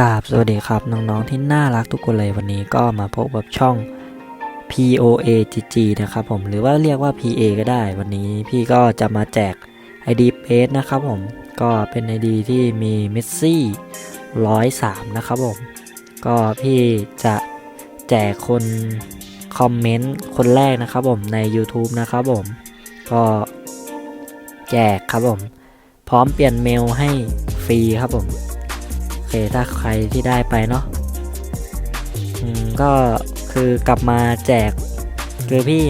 กราบสวัสดีครับ น้องๆที่น่ารักทุกคนเลยวันนี้ก็มาพบกับช่อง POA GG นะครับผมหรือว่าเรียกว่า PA ก็ได้ วันนี้พี่ก็จะมาแจก ID p a g e นะครับผมก็เป็น ID ที่มีเมสซี่103 นะครับผม ก็พี่จะแจกคนคอมเมนต์คนแรกนะครับผมใน YouTube นะครับผมก็แจกครับผม พร้อมเปลี่ยนเมลให้ฟรีครับผม ถ้าใครที่ได้ไปเนาะก็คือกลับมาแจก คือพี่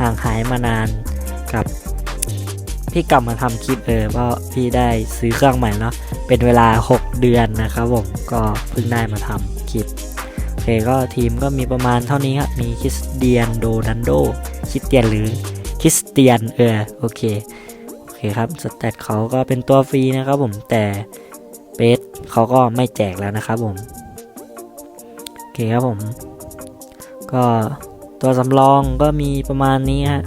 ห่างหายมานานกับ พี่กลับมาทำคลิปเออเพราะพี่ได้ซื้อเครื่องใหม่เนาะเป็นเวลา 6 เดือนนะครับผมก็เพิ่งได้มาทำคลิปโอเคก็ทีมก็มีประมาณเท่านี้ครับมีคริสเตียนโดนันโดคริสเตียนหรือคริสเตียนเออโอเคโอเคครับสแตทเขาก็เป็นตัวฟรีนะครับผมแต่เบส เขาก็ไม่แจกแล้วนะครับผมโอเคครับผม ก็ตัวสำรองก็มีประมาณนี้ฮะ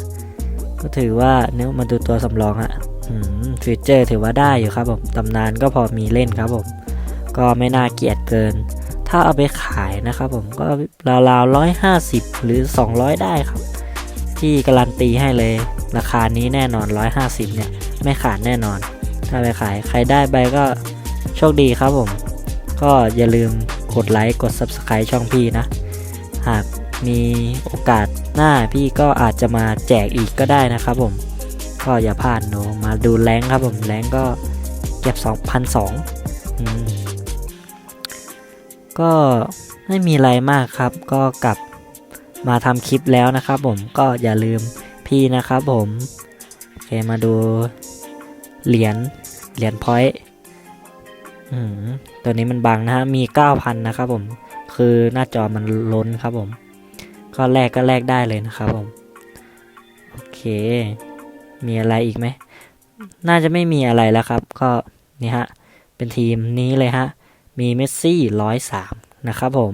ก็ถือว่าเนื้อมาดูตัวสำรองฮะฟีเจอร์ถือว่าได้อยู่ครับผมตำนานก็พอมีเล่นครับผม ก็ไม่น่าเกลียดเกิน ถ้าเอาไปขายนะครับผมก็ราวๆร้อยห้าสิบหรือ 200 ได้ครับ ที่การันตีให้เลย ราคานี้แน่นอน 150 เนี่ย ไม่ขาดแน่นอน ถ้าไปขายใครได้ใบก็ ชคดีครับผม ก็อย่าลืมกดไลค์กด Subscribe ช่องพี่นะ หากมีโอกาสหน้าพี่ก็อาจจะมาแจกอีกก็ได้นะครับผม ก็อย่าพลาดโนมาดูแรงครับผมแรงก็เก็บ2,002อืมก็ไม่มีอะไรมากครับ ก็กลับมาทำคลิปแล้วนะครับผมก็อย่าลืมพี่นะครับผม โอเคมาดูเหรียญเหรียญพอยต์ ตัวนี้มันบังนะฮะ มี 9,000 นะครับผม คือหน้าจอมันล้นครับผม ก็แลกก็แลกได้เลยนะครับผม โอเค มีอะไรอีกไหม น่าจะไม่มีอะไรแล้วครับ ก็นี่ฮะ เป็นทีมนี้เลยฮะ มีเมสซี่ร้อยสามนะครับผม